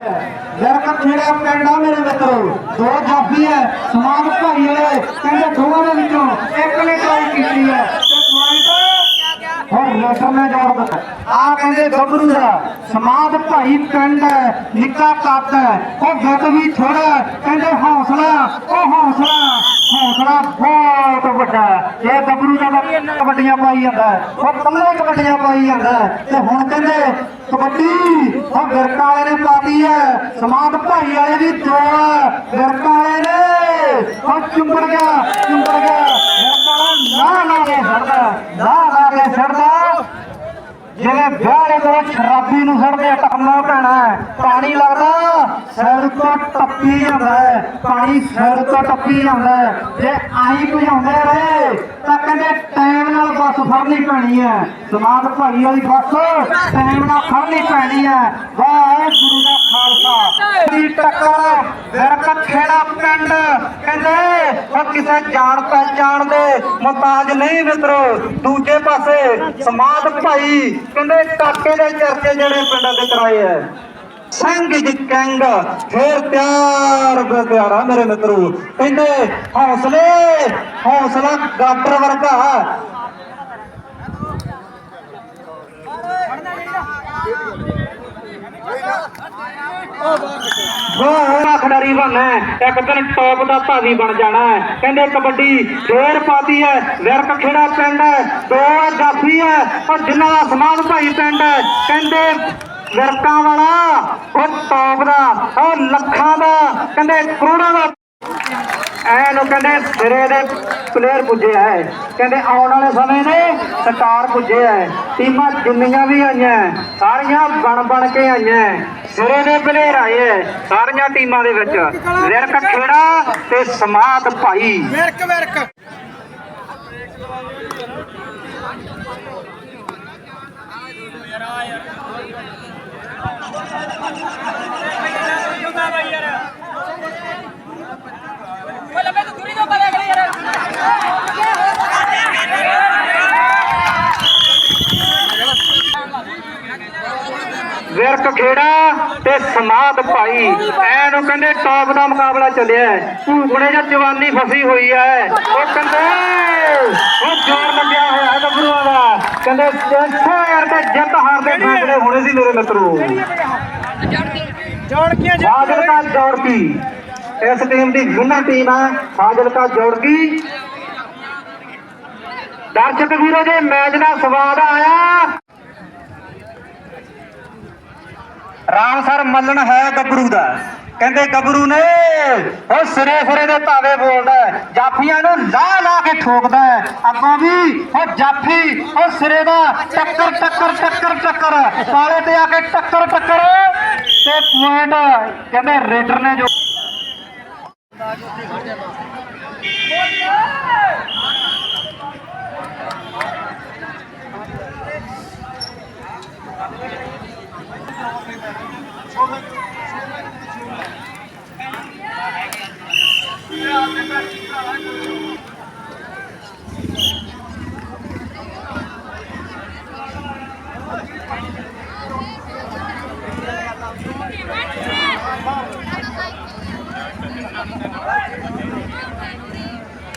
ਲੜਕਾ ਖੇੜਾ ਪਿੰਡ ਆ ਮੇਰੇ ਮਿੱਤਰੋ। ਦੋ ਜਾਫੀ ਹੈ, ਸਮਾਨ ਭਾਈ ਵਾਲੇ ਕਹਿੰਦੇ ਦੋਵਾਂ ਦੇ ਵਿੱਚੋਂ ਇੱਕ ਨੇ ਟਰਾਈ ਕੀਤੀ ਹੈ। ਤੇ ਪੁਆਇੰਟ ਹੋਰ ਲੈਟਰ ਨੇ ਜੋੜ ਦਿੱਤਾ ਆ ਕਹਿੰਦੇ ਗੱਭਰੂ ਦਾ ਸਮਾਦ ਭਾਈ ਪਿੰਡ ਨਿੱਕਾ ਕੱਦ ਉਹ ਗੱਦ ਵੀ ਥੋੜਾ ਕਹਿੰਦੇ ਹੌਸਲਾ, ਉਹ ਹੌਸਲਾ ਹੌਸਲਾ ਬਹੁਤ ਵੱਡਾ ਇਹ ਗੱਭਰੂ ਦਾ ਕਬੱਡੀਆਂ ਪਾਈ ਜਾਂਦਾ ਉਹ ਕੱਲੇ ਕਬੱਡੀਆਂ ਪਾਈ ਜਾਂਦਾ ਤੇ ਹੁਣ ਕਹਿੰਦੇ ਕਬੱਡੀ, ਉਹ ਵਿਰਕਾ ਵਾਲੇ ਨੇ ਪਾਤੀ ਹੈ। ਸਮਾਦ ਭਾਈ ਵਾਲੇ ਦੀ ਦੋ ਹੈ। ਵਾਲੇ ਨੇ, ਉਹ ਚੁੰਬੜ ਗਿਆ ਚੁੰਬੜ ਗਿਆ। ਨਾ ਲਾ ਕੇ ਛੱਡਦਾ ਨਾ ਲਾ ਕੇ ਛੱਡਦਾ ਜਿਹੜੇ ਵਿਆਹੇ ਤੋਂ ਸ਼ਰਾਬੀ ਨੂੰ ਸੜਦੇ ਟਕਮਾ ਪੈਣਾ ਹੈ। ਪਾਣੀ ਲੱਗਦਾ ਸਿਰ ਤੋਂ ਟੱਪੀ ਜਾਂਦਾ ਹੈ। ਪਾਣੀ ਸਿਰ ਤੋਂ ਟੱਪੀ ਜਾਂਦਾ ਹੈ। ਜੇ ਆਈ ਭਜਾਉਂਦੇ ਰਹੇ ਤਾਂ ਕਹਿੰਦੇ ਟਾਈਮ ਨਾਲ ਬੱਸ ਫੜਨੀ ਪੈਣੀ ਹੈ। ਸਮਾਦ ਭਾਈ ਵਾਲੀ ਬੱਸ ਟਾਈਮ ਨਾਲ ਫੜਨੀ ਪੈਣੀ ਹੈ। ਵਾਹਿਗੁਰੂ ਦਾ ਖਾਲਸਾ। ਦੀ ਟੱਕਰ ਵਿਰਕ ਖੇੜਾ ਪਿੰਡ ਕਹਿੰਦੇ ਉਹ ਕਿਸੇ ਜਾਣ ਪਹਿਚਾਣ ਦੇ ਮੁਤਾਜ ਨਹੀਂ ਮਿੱਤਰੋ। ਦੂਜੇ ਪਾਸੇ ਸਮਾਦ ਭਾਈ ਕਹਿੰਦੇ ਕਾਕੇ ਦੇ ਚਰਚੇ ਜਿਹੜੇ ਪਿੰਡਾਂ ਦੇ ਕਰਾਏ ਐ ਸੰਗ ਜੀ ਕੰਗ, ਫੇਰ ਪਿਆਰ ਬੇ ਪਿਆਰਾ ਮੇਰੇ ਮਿੱਤਰੋ। ਕਹਿੰਦੇ ਹੌਸਲੇ, ਹੌਸਲਾ ਗਾਟਰ ਵਰਗਾ। ਵਾਹ ਖਿਡਾਰੀ ਬਣਨਾ ਇੱਕ ਦਿਨ ਟੌਪ ਦਾ ਭਾਜੀ ਬਣ ਜਾਣਾ ਹੈ। ਕਹਿੰਦੇ ਕਬੱਡੀ ਫੇਰ ਪਾਤੀ ਹੈ, ਵਿਰਕ ਖੇੜਾ ਪਿੰਡ ਹੈ, ਦੋ ਜਾਫੀ ਹੈ ਉਹ ਜਿਨ੍ਹਾਂ ਦਾ ਸਮਾਨ ਭਾਈ ਪਿੰਡ ਹੈ। ਕਹਿੰਦੇ ਵਿਰਕਾਂ ਵਾਲਾ, ਉਹ ਟੌਪ ਦਾ, ਉਹ ਲੱਖਾਂ ਦਾ, ਕਹਿੰਦੇ ਕਰੋੜਾਂ ਦਾ। ਐ ਨੂੰ ਕਹਿੰਦੇ ਸਿਰੇ ਦੇ ਪਲੇਅਰ ਪੁੱਜੇ ਐ। ਕਹਿੰਦੇ ਆਉਣ ਵਾਲੇ ਸਮੇਂ ਨੇ ਸਟਾਰ ਪੁੱਜੇ ਐ। ਟੀਮਾਂ ਜਿੰਨੀਆਂ ਵੀ ਆਈਆਂ, ਸਾਰੀਆਂ ਬਣ ਬਣ ਕੇ ਆਈਆਂ। ਸਿਰੇ ਦੇ ਪਲੇਅਰ ਆਏ ਐ, ਸਾਰੀਆਂ ਟੀਮਾਂ ਦੇ ਵਿੱਚ। ਵਿਰਕ ਖੇੜਾ ਤੇ ਸਮਾਤ ਭਾਈ। ਵਿਰਕ ਵਿਰਕ ਵਿਰਕ ਖੇੜਾ ਤੇ ਸਮਾਦ ਭਾਈ ਐ ਨੂੰ ਕਹਿੰਦੇ ਟੌਪ ਦਾ ਮੁਕਾਬਲਾ ਚੱਲਿਆ ਭੂਪਣੇ ਜਾਂ ਜਵਾਨੀ ਫਸੀ ਹੋਈ ਐ ਉਹ ਕਹਿੰਦੇ ਉਹ ਜੋਰ ਲੱਗਿਆ ਹੋਇਆ ਗੱਭਰੂਆਂ ਦਾ। ਕਹਿੰਦੇ 300 ਯਾਰ ਤੇ ਜਿੱਤ ਹਾਰ ਦੇ ਫੈਸਲੇ ਹੋਣੇ ਸੀ ਮੇਰੇ ਮਿੱਤਰੋ। ਫਾਜ਼ਿਲਕਾ ਜੋੜਕੀ। ਇਸ ਟੀਮ ਦੀ ਵਿਨਰ ਟੀਮ ਹੈ ਫਾਜ਼ਿਲਕਾ ਜੋੜਕੀ। ਦਰਸ਼ਕ ਵੀਰੋ ਜੇ ਮੈਚ ਦਾ ਸਵਾਦ ਆਇਆ ਰਾਮ ਸਰ ਮੱਲਣ ਹੈ ਗੱਭਰੂ ਦਾ। ਕਹਿੰਦੇ ਗੱਭਰੂ ਨੇ, ਉਹ ਸਿਰੇ ਸਿਰੇ ਦੇ ਧਾਵੇ ਬੋਲਦਾ ਜਾਫੀਆਂ ਨੂੰ ਲਾ ਲਾ ਕੇ ਠੋਕਦਾ ਅੱਗੋਂ ਵੀ ਉਹ ਜਾਫੀ, ਉਹ ਸਿਰੇ ਦਾ ਟੱਕਰ ਟੱਕਰ ਟੱਕਰ ਟੱਕਰ। ਕਾਲੇ ਤੇ ਆ ਕੇ ਟੱਕਰ ਟੱਕਰ। ਤੇ ਪੁਆਇੰਟ ਕਹਿੰਦੇ ਰੇਡਰ ਨੇ ਜੋ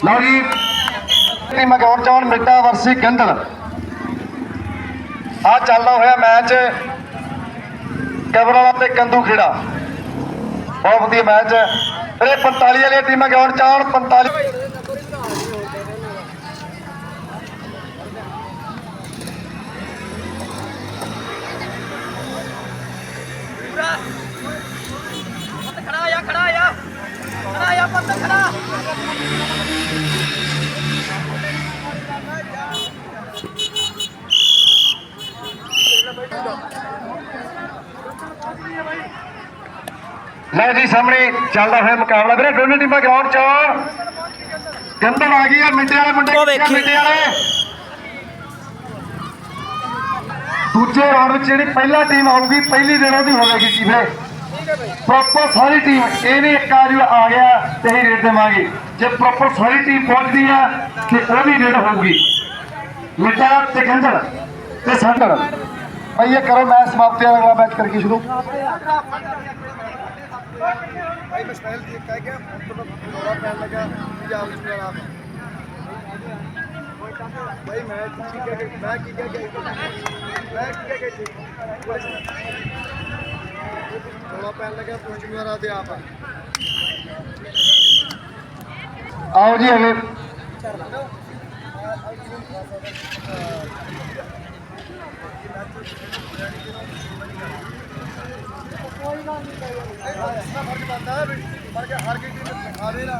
ਲਓ ਜੀ ਇਹ ਮਗੌਰ ਮਿੱਟਾ ਵਰਸੀ ਗੰਦਲ। ਆ ਚੱਲਦਾ ਹੋਇਆ ਮੈਚ ਕਬਰਾਲਾ ਤੇ ਕੰਦੂ ਖੇੜਾ। ਬਹੁਤ ਵਧੀਆ ਮੈਚ। ਹੈ ਫਿਰ ਇਹ 45 ਵਾਲੀਆਂ ਟੀਮਾਂ ਗੌਰ ਚੌਣ 45 ਲੈ ਜੀ ਸਾਹਮਣੇ ਚੱਲਦਾ ਹੋਇਆ ਮੁਕਾਬਲਾ। ਵੀਰੇ ਦੋਨੇ ਟੀਮਾਂ ਗਰਾਊਂਡ ਚ ਗੰਦਲ ਆ ਗਈ ਆ ਮਿੰਟੇ ਵਾਲੇ ਮੁੰਡੇ। ਮਿੰਟੇ ਵਾਲੇ। ਦੂਜੇ ਰਾਉਂਡ ਵਿੱਚ ਜਿਹੜੀ ਪਹਿਲਾ ਟੀਮ ਆਊਗੀ ਪਹਿਲੀ ਦਿਨ ਉਹਦੀ ਹੋਵੇਗੀ ਜੀ ਵੀਰੇ। ਪ੍ਰੋਪਰ ਸਾਰੀ ਟੀਮ ਇਹ ਨਹੀਂ ਇੱਕ ਆ ਜੋ ਆ ਗਿਆ ਤੇ ਹੀ ਰੇਡ ਦੇਵਾਂਗੇ। ਜੇ ਪ੍ਰੋਪਰ ਸਾਰੀ ਟੀਮ ਪਹੁੰਚਦੀ ਆ ਤੇ ਉਹ ਵੀ ਰੇਡ ਹੋਊਗੀ। ਮਿੱਟਾ ਤੇ ਗੰਦਲ ਤੇ ਸੰਡਲ ਭਈਏ ਕਰੋ ਮੈਚ ਸਮਾਪਤੀ ਅਗਲਾ ਮੈਚ ਕਰਕੇ ਸ਼ੁਰੂ। ਭਾਈ ਮੈਂ ਸਪੈਲ ਦੇਖ ਕੇ ਗਿਆ ਫੋਟੋ ਥੋੜਾ ਪੈਣ ਲੱਗਾ ਪੰਜਾਬ ਵਿੱਚ ਮੇਰਾ ਭਾਈ ਮੈਂ ਕੀ ਕਹਿ ਕੇ ਮੈਂ ਕੀ ਕਹਿ ਕੇ ਮੈਂ ਕੀ ਕਹਿ ਕੇ ਥੋੜਾ ਪੈਣ ਲੱਗਾ ਪੁੱਛ ਮੇਰਾ ਤੇ ਆਪ ਆਓ ਜੀ ਅਗਲੇ ਫ਼ਰਕ ਬੰਦਾ ਹੈ ਕਿ ਨਾ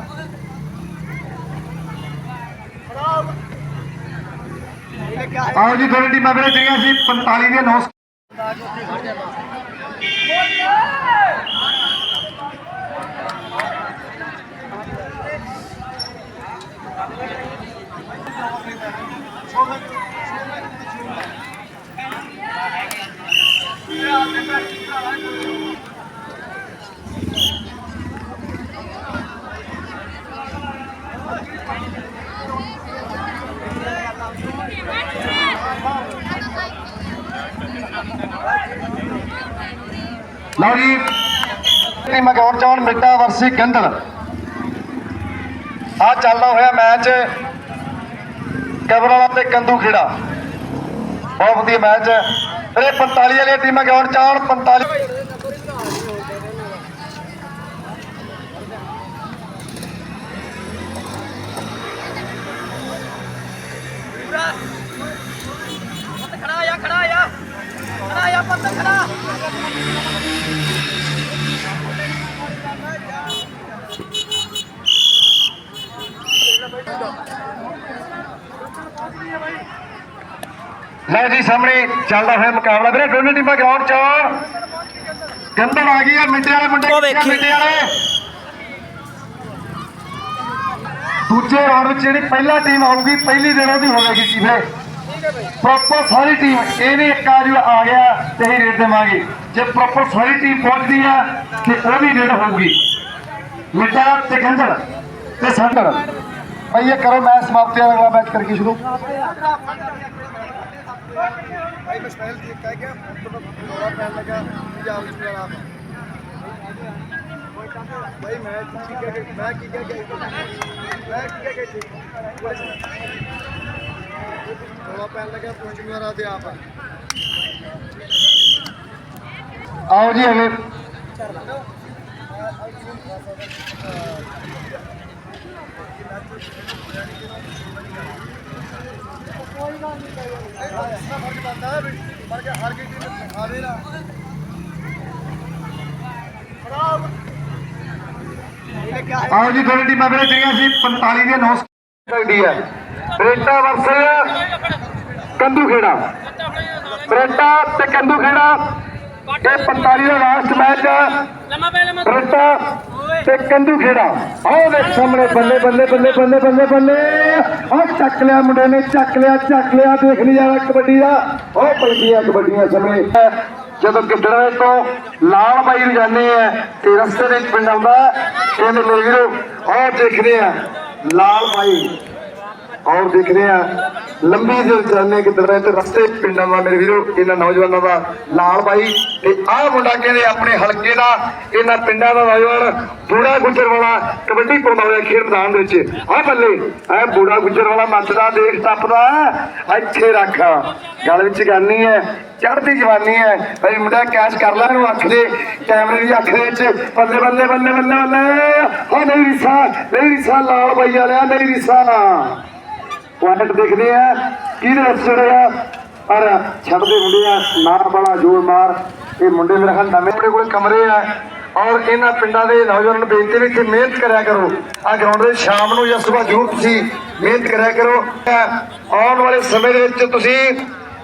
ਆਓ ਜੀ ਦੋਨੇ ਟੀਮਾਂ ਵੀਰੇ ਜਿਹੜੀਆਂ ਸੀ 45 ਦੀਆਂ 9 ਲਓ ਜੀ। ਟੀਮਾਂ ਗੌਰ ਚੌਣ ਮਿੱਟਾ ਵਰਸੀ ਗੰਦਲ ਆ ਚੱਲਦਾ ਹੋਇਆ ਮੈਚ ਕਬਰਾਲਾ ਤੇ ਕੰਦੂ ਖੇੜਾ। ਬਹੁਤ ਵਧੀਆ ਮੈਚ ਹੈ। ਫਿਰ ਇਹ 45 ਵਾਲੀਆਂ ਟੀਮਾਂ ਗੌਰ ਚੌਣ 45 ਲੈ ਜੀ ਸਾਹਮਣੇ ਚੱਲਦਾ ਹੋਇਆ ਮੁਕਾਬਲਾ। ਵੀਰੇ ਦੋਨੇ ਟੀਮਾਂ ਗਰਾਊਂਡ 'ਚ ਗੰਦਲ ਆ ਗਈ ਆ ਮਿੰਟੇ ਵਾਲੇ ਮੁੰਡੇ। ਮਿੰਟੇ ਵਾਲੇ। ਦੂਜੇ ਰਾਉਂਡ ਵਿੱਚ ਜਿਹੜੀ ਪਹਿਲਾ ਟੀਮ ਆਊਗੀ ਪਹਿਲੀ ਦਿਨ ਉਹਦੀ ਹੋਵੇਗੀ ਜੀ ਵੀਰੇ। ਪ੍ਰੋਪਰ ਸਾਰੀ ਟੀਮ ਇਹ ਨਹੀਂ ਇੱਕ ਆ ਜੋ ਆ ਗਿਆ ਤੇ ਹੀ ਰੇਟ ਦੇਵਾਂਗੇ। ਜੇ ਪ੍ਰੋਪਰ ਸਾਰੀ ਟੀਮ ਪਹੁੰਚਦੀ ਆ ਤੇ ਉਹ ਵੀ ਰੇਟ ਹੋਊਗੀ। ਮਿੱਟਾ ਤੇ ਖੰਜਰ ਤੇ ਸੰਦਰ ਭਾਈ ਇਹ ਕਰੋ ਮੈਚ ਸਮਾਪਤੀ ਅਗਲਾ ਮੈਚ ਕਰਕੇ ਸ਼ੁਰੂ। करते हैं भाई मैं स्पेशल देख कर गया तो थोड़ा फैन लगा मुझे आप इसमें आप भाई मैं ठीक है मैं की क्या क्या मैं की क्या क्या थोड़ा फैन लगा तो जिम्मेवार आते आप आओ जी हमें Thank you. ਕੋਈ ਆਓ ਜੀ ਤੁਹਾਡੀ ਟੀਮਾਂ ਵੀਰੇ ਜਿਹੜੀਆਂ ਸੀ 45 ਦੀਆਂ 9 ਕਰਦੀ ਹੈ ਵਰਸ ਕੰਦੂ ਖੇੜਾ ਬਰੇਟਾ ਤੇ ਕੰਦੂ ਖੇੜਾ ਇਹ 45 ਦਾ ਲਾਸਟ ਮੈਚ ਹੈ ਤੇ ਕੰਦੂ ਖੇੜਾ। ਆਓ ਦੇ ਸਾਹਮਣੇ ਬੱਲੇ ਬੱਲੇ ਬੱਲੇ ਬੱਲੇ ਬੱਲੇ ਬੱਲੇ। ਆਹ ਚੱਕ ਲਿਆ ਮੁੰਡੇ ਨੇ, ਚੱਕ ਲਿਆ ਚੱਕ ਲਿਆ। ਦੇਖ ਨਹੀਂ ਜਾਣਾ ਕਬੱਡੀ ਦਾ। ਉਹ ਪਲਕੀਆਂ ਕਬੱਡੀਆਂ ਸਾਹਮਣੇ। ਜਦੋਂ ਗਿੱਦੜਵੇ ਤੋਂ ਲਾਲ ਬਾਈ ਨੂੰ ਜਾਂਦੇ ਆ, ਤੇ ਰਸਤੇ ਦੇ ਪਿੰਡ ਆਉਂਦਾ ਕਹਿੰਦੇ ਮੇਰੇ ਵੀਰੋ, ਆਹ ਦੇਖਦੇ ਆ, ਲਾਲ ਬਾਈ ਔਰ ਦੇਖਦੇ ਆ ਲੰਬੀ ਦਿਲ ਚੱਲਨੇ ਕਿਧਰ ਤੇ ਰਸਤੇ ਪਿੰਡਾਂ ਦਾ ਮੇਰੇ ਵੀਰੋ, ਇਹਨਾਂ ਨੌਜਵਾਨਾਂ ਦਾ ਲਾਲ ਬਾਈ ਤੇ ਆਹ ਮੁੰਡਾ ਕਹਿੰਦੇ ਆਪਣੇ ਹਲਕੇ ਦਾ, ਇਹਨਾਂ ਪਿੰਡਾਂ ਦਾ ਨੌਜਵਾਨ ਬੂੜਾ ਗੁੱਜਰ ਵਾਲਾ ਕਬੱਡੀ ਪਾਉਂਦਾ ਖੇਡ ਮੈਦਾਨ ਦੇ ਵਿੱਚ। ਆਹ ਬੱਲੇ ਐ ਬੂੜਾ ਗੁੱਜਰ ਵਾਲਾ ਮੱਚਦਾ ਦੇਖ ਟੱਪਦਾ ਇੱਥੇ ਰੱਖ। ਗੱਲ ਵਿੱਚ ਕਰਨੀ ਹੈ, ਚੜ੍ਹਦੀ ਜਵਾਨੀ ਹੈ। ਭਾਈ ਮੁੰਡਾ ਕੈਚ ਕਰ ਲੈ ਇਹਨੂੰ ਅੱਖ ਦੇ, ਕੈਮਰੇ ਦੀ ਅੱਖ ਦੇ ਵਿੱਚ। ਬੱਲੇ ਬੱਲੇ ਬੱਲੇ ਬੱਲੇ ਬੱਲੇ ਹੋ ਨਹੀਂ ਰਿਸਾ ਨਹੀਂ ਰਿਸਾ ਲਾਲ ਬਾਈ ਵਾਲਿਆ ਨਹੀਂ ਰਿਸਾ ਪੁਆਇੰਟ ਦੇਖਦੇ ਆ, ਕਿਹਦੇ ਵਿੱਚ ਚੜਿਆ ਪਰ ਛੱਡਦੇ ਮੁੰਡੇ ਆ ਨਾ ਬੜਾ ਜੋਰ ਮਾਰ। ਇਹ ਮੁੰਡੇ ਮੇਰੇ ਖਿਆਲ ਨਵੇਂ ਆਪਣੇ ਕੋਲ ਕਮਰੇ ਆ। ਔਰ ਇਹਨਾਂ ਪਿੰਡਾਂ ਦੇ ਨੌਜਵਾਨਾਂ ਨੂੰ ਬੇਨਤੀ ਵੀ ਕਿ ਮਿਹਨਤ ਕਰਿਆ ਕਰੋ। ਆ ਗਰਾਊਂਡ ਦੇ ਸ਼ਾਮ ਨੂੰ ਜਾਂ ਸਵੇਰ ਜ਼ਰੂਰ ਤੁਸੀਂ ਮਿਹਨਤ ਕਰਿਆ ਕਰੋ। ਆਉਣ ਵਾਲੇ ਸਮੇਂ ਦੇ ਵਿੱਚ ਤੁਸੀਂ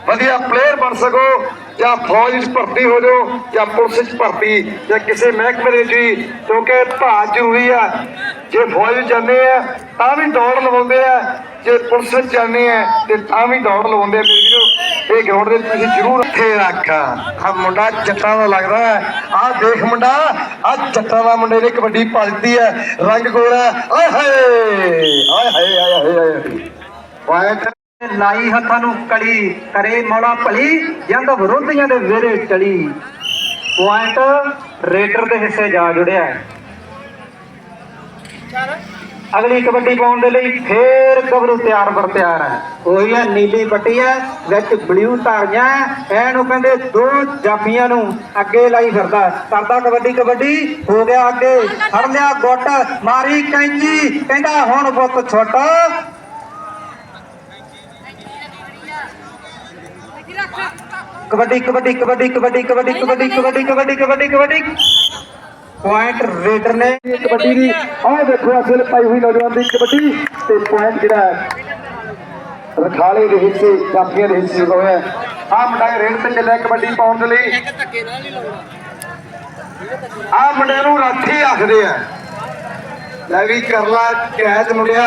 ਵਧੀਆ ਪਲੇਅਰ ਬਣ ਸਕੋ, ਜਾਂ ਫੌਜ ਵਿੱਚ ਭਰਤੀ ਹੋ ਜਾਓ, ਜਾਂ ਪੁਲਿਸ ਵਿੱਚ ਭਰਤੀ, ਜਾਂ ਕਿਸੇ ਮਹਿਕਮੇ ਵਿੱਚ ਵੀ, ਕਿਉਂਕਿ ਭਾਜ ਜ਼ਰੂਰੀ ਆ। ਜੇ ਫੌਜ ਵਿੱਚ ਜਾਂਦੇ ਆ, ਤਾਂ ਵੀ ਦੌੜ ਲਵਾਉਂਦੇ ਆ। ਜੇ ਪੁਲਿਸ ਵਿੱਚ ਆ ਤੇ ਤਾਂ ਵੀ ਦੌੜ ਲਵਾਉਂਦੇ ਮੇਰੇ ਵੀਰੋ, ਇਹ ਗਰਾਊਂਡ ਦੇ ਤੁਸੀਂ ਜ਼ਰੂਰ ਇੱਥੇ ਰੱਖ। ਆ ਮੁੰਡਾ ਜੱਟਾਂ ਦਾ ਲੱਗਦਾ ਆ ਦੇਖ ਮੁੰਡਾ ਆ ਜੱਟਾਂ ਦਾ ਮੁੰਡੇ ਨੇ ਕਬੱਡੀ ਭੱਜਦੀ ਹੈ। ਰੰਗ ਗੋਰਾ ਆਏ ਹਾਏ ਆਏ ਹਾਏ ਆਏ ਹਾਏ, ਆਏ ਪੁਆਇੰਟ ਲਾਈ ਹੱਥਾਂ ਨੂੰ ਕਲੀ, ਕਰੇ ਮੌਲਾ ਭਲੀ, ਜੰਗ ਵਿਰੋਧੀਆਂ ਦੇ ਵੇਰੇ ਚਲੀ। ਪੁਆਇੰਟ ਰੇਡਰ ਦੇ ਹਿੱਸੇ ਜਾ ਜੁੜਿਆ ਹੈ। ਅਗਲੀ ਕਬੱਡੀ ਪਾਉਣ ਦੇ ਲਈ ਫੇਰ ਗੱਭਰੂ ਤਿਆਰ ਬਰ ਤਿਆਰ ਹੈ ਉਹੀ ਹੈ ਨੀਲੀ ਪੱਟੀ ਹੈ ਵਿੱਚ ਬਲੂ ਧਾਰੀਆਂ ਇਹਨੂੰ ਕਹਿੰਦੇ ਦੋ ਜਾਫੀਆਂ ਨੂੰ ਅੱਗੇ ਲਾਈ ਫਿਰਦਾ ਕਰਦਾ ਕਬੱਡੀ ਕਬੱਡੀ ਹੋ ਗਿਆ ਅੱਗੇ ਫੜ ਲਿਆ ਗੁੱਟ ਮਾਰੀ ਕੈਂਚੀ ਕਹਿੰਦਾ ਹੁਣ ਬੁੱਤ ਛੋਟਾ ਕਬੱਡੀ ਕਬੱਡੀ ਕਬੱਡੀ ਕਬੱਡੀ ਕਬੱਡੀ ਕਬੱਡੀ ਕਬੱਡੀ ਕਬੱਡੀ ਕਬੱਡੀ ਕਬੱਡੀ ਪੁਆਇੰਟ ਰੇਡਰ ਨੇ ਕਬੱਡੀ ਦੀ। ਆਹ ਦੇਖੋ ਅਸਲ ਪਾਈ ਹੋਈ ਨੌਜਵਾਨ ਦੀ ਕਬੱਡੀ ਤੇ ਪੁਆਇੰਟ ਜਿਹੜਾ ਰਖਾਲੇ ਦੇ ਹਿੱਸੇ ਜਾਪੀਆਂ ਦੇ ਹਿੱਸੇ ਹੋਇਆ ਆਹ ਮੁੰਡਾ ਰੇਡ ਤੇ ਚੱਲਿਆ ਕਬੱਡੀ ਪਾਉਣ ਦੇ ਲਈ। ਆਹ ਮੁੰਡੇ ਨੂੰ ਰਾਠੀ ਆਖਦੇ ਆ। ਲੈ ਵੀ ਕਰ ਕੈਚ ਮੁੰਡਿਆ।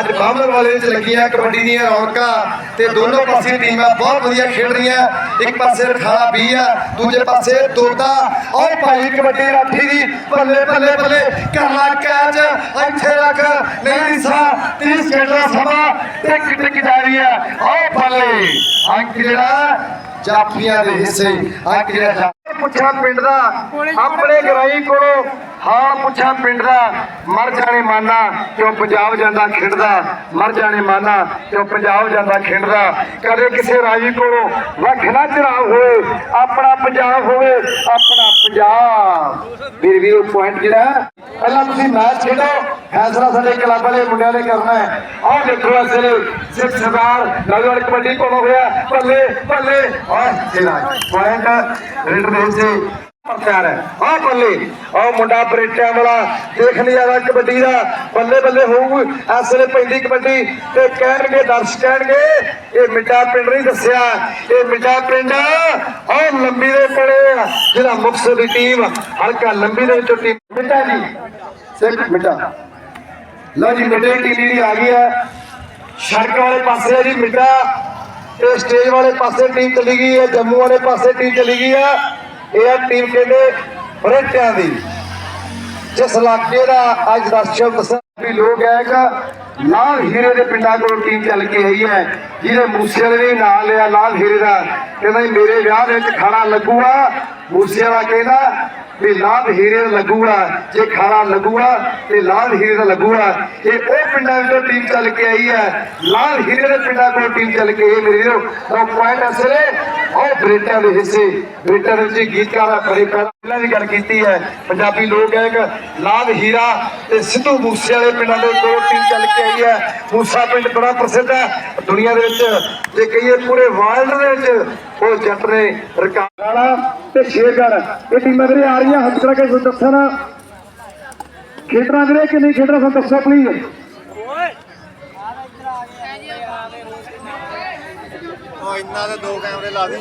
ਅੱਜ ਬਾਹਮਣ ਵਾਲੇ ਵਿੱਚ ਲੱਗੀਆਂ ਕਬੱਡੀ ਦੀਆਂ ਰੌਣਕਾਂ ਤੇ ਦੋਨੋਂ ਪਾਸੇ ਟੀਮਾਂ ਬਹੁਤ ਵਧੀਆ ਖੇਡ ਰਹੀਆਂ। ਇੱਕ ਪਾਸੇ ਰਖਾਲਾ ਵੀ ਆ, ਦੂਜੇ ਪਾਸੇ ਤੋਤਾ ਔਰ ਭਾਈ ਕਬੱਡੀ ਰਾਠੀ ਦੀ ਬੱਲੇ ਬੱਲੇ ਬੱਲੇ ਕਰ ਕੈਚ। ਇੱਥੇ ਰੱਖ ਨਹੀਂ ਸਾ 30 ਸਕਿੰਟ ਦਾ ਸਮਾਂ। ਟਿਕ ਟਿਕ ਜਾ ਰਹੀ ਹੈ। ਔਰ ਬੱਲੇ ਅੰਕ ਜਿਹੜਾ ਜਾਫੀਆਂ ਦੇ ਹਿੱਸੇ, ਅੰਕ ਜਿਹੜਾ ਪੁੱਛਾ ਪਿੰਡ ਦਾ, ਆਪਣੇ ਗਰਾਈ ਕੋਲੋਂ ਹਾਲ ਪੁੱਛਾ ਪਿੰਡ ਦਾ। ਮਰ ਜਾਣੇ ਮਾਨਾ, ਕਿਉਂ ਪੰਜਾਬ ਜਾਂਦਾ ਖੇਡਦਾ? ਮਰ ਜਾਣੇ ਮਾਨਾ, ਕਿਉਂ ਪੰਜਾਬ ਜਾਂਦਾ ਖੇਡਦਾ? ਕਦੇ ਕਿਸੇ ਰਾਜੀ ਕੋਲੋਂ ਵੱਖ ਨਾ ਚੜਾ ਹੋਏ ਆਪਣਾ ਪੰਜਾਬ ਹੋਵੇ, ਆਪਣਾ ਪੰਜਾਬ। ਵੀਰ ਵੀਰੋ ਪੁਆਇੰਟ ਜਿਹੜਾ ਪਹਿਲਾਂ ਤੁਸੀਂ ਮੈਚ ਖੇਡੋ, ਫੈਸਲਾ ਸਾਡੇ ਕਲੱਬ ਵਾਲੇ ਮੁੰਡਿਆਂ ਨੇ ਕਰਨਾ ਹੈ। ਆਹ ਦੇਖੋ ਅਸਲ ਸਿੱਖ ਸਰਦਾਰ ਨੌਜਵਾਨ ਕਬੱਡੀ ਕੋਲੋਂ ਹੋਇਆ ਬੱਲੇ ਬੱਲੇ ਆਹ ਜਿਹੜਾ ਪੁਆਇੰਟ ਰੇਡਰ ਦੇ ਹਿੱਸੇ ਤਿਆਰ ਹੈ। ਆਹ ਬੱਲੇ ਆਹ ਮੁੰਡਾ ਬਰੇਟਿਆਂ ਵਾਲਾ, ਦੇਖ ਲਿਆ ਕਬੱਡੀ ਦਾ। ਬੱਲੇ ਬੱਲੇ ਹੋਊ। ਇਸ ਵੇਲੇ ਪੈਂਦੀ ਕਬੱਡੀ ਤੇ ਕਹਿਣਗੇ ਦਰਸ਼ਕ ਕਹਿਣਗੇ, ਇਹ ਮਿੱਡਾ ਪਿੰਡ ਨਹੀਂ ਦੱਸਿਆ। ਇਹ ਮਿੱਡਾ ਪਿੰਡ ਆਹ ਲੰਬੀ ਦੇ ਪੜੇ ਜਿਹੜਾ ਮੁਕਤਸਰ ਦੀ ਟੀਮ ਹਲਕਾ ਲੰਬੀ ਦੇ ਵਿੱਚੋਂ ਟੀਮ। ਮਿੱਡਾ ਜੀ। ਸਿਰਫ ਮਿੱਡਾ। ਲਓ ਜੀ, ਮਿੱਡੇ ਟੀਮ ਜਿਹੜੀ ਆ ਗਈ ਹੈ ਸੜਕ ਵਾਲੇ ਪਾਸੇ ਜੀ ਮਿੱਟਾ ਤੇ ਸਟੇਜ ਵਾਲੇ ਪਾਸੇ ਟੀਮ ਚਲੀ ਗਈ ਹੈ, ਜੰਮੂ ਵਾਲੇ ਪਾਸੇ ਟੀਮ ਚਲੀ ਗਈ ਹੈ। ਇਹ ਆ ਟੀਮ ਕਹਿੰਦੇ ਬਰੇਟਿਆਂ ਦੀ। ਜਿਸ ਇਲਾਕੇ ਦਾ ਅੱਜ ਦਾ ਸ਼ਬਦ ਵੀ ਲੋਕ ਹੈ ਕਿ ਲਾਲ ਹੀਰੇ ਦੇ ਪਿੰਡਾਂ ਕੋਲ ਟੀਮ ਚੱਲ ਕੇ ਆਈ ਹੈ ਜਿਹਨੇ ਮੂਸੇ ਵਾਲੇ ਨੇ ਨਾਂ ਲਿਆ ਲਾਲ ਹੀਰੇ ਦਾ ਕਹਿੰਦਾ ਜੀ ਮੇਰੇ ਵਿਆਹ ਦੇ ਵਿੱਚ ਖਾਣਾ ਲੱਗੂਗਾ ਮੂਸੇ ਵਾਲਾ ਕਹਿੰਦਾ ਵੀ ਲਾਲ ਹੀਰੇ ਦਾ ਲੱਗੂਗਾ ਜੇ ਖਾਣਾ ਲੱਗੂਗਾ ਤੇ ਲਾਲ ਹੀਰੇ ਦਾ ਲੱਗੂਗਾ ਇਹ ਉਹ ਪਿੰਡਾਂ ਵਿੱਚੋਂ ਟੀਮ ਚੱਲ ਕੇ ਆਈ ਹੈ ਲਾਲ ਹੀਰੇ ਦੇ ਪਿੰਡਾਂ ਕੋਲ ਟੀਮ ਚੱਲ ਕੇ ਆਈ ਮੇਰੇ ਵੀਰੋ ਉਹ ਪੁਆਇੰਟ ਅਸਲੇ ਉਹ ਬ੍ਰਿਟਾਂ ਦੇ ਹਿੱਸੇ ਬ੍ਰਿਟਾਂ ਦੇ ਵਿੱਚ ਗੀਤਕਾਰ ਆ ਬੜੇ ਪਹਿਲਾਂ ਦੀ ਗੱਲ ਕੀਤੀ ਹੈ। ਪੰਜਾਬੀ ਲੋਕ ਹੈ ਇੱਕ ਲਾਲ ਹੀਰਾ ਤੇ ਸਿੱਧੂ ਮੂਸੇ ਵਾਲੇ ਪਿੰਡਾਂ ਦੇ ਕੋਲ ਟੀਮ ਚੱਲ ਕੇ ਆਈ ਹੈ। ਮੂਸਾ ਪਿੰਡ ਬੜਾ ਪ੍ਰਸਿੱਧ ਹੈ। ਦੁਨੀਆ ਦੇ ਵਿੱਚ ਜੇ ਕਹੀਏ ਪੂਰੇ ਵਰਲਡ ਦੇ ਵਿੱਚ ਉਹ ਜੱਟ ਨੇ ਰਿਕਾਰਡ ਵਾਲਾ ਤੇ ਸ਼ੇਰਗੜ ਇਹ ਟੀਮਾਂ ਵੀਰੇ ਆ ਰਹੀਆਂ ਹੱਥ ਕਰਕੇ ਤੁਹਾਨੂੰ ਦੱਸਣ ਖੇਡਣਾ ਵੀਰੇ ਕਿ ਨਹੀਂ ਖੇਡਣਾ ਸਾਨੂੰ ਦੱਸੋ ਪਲੀਜ਼ ਉਹ ਇੰਨਾ ਦੇ ਦੋ ਕੈਮਰੇ ਲਾ ਦੇ।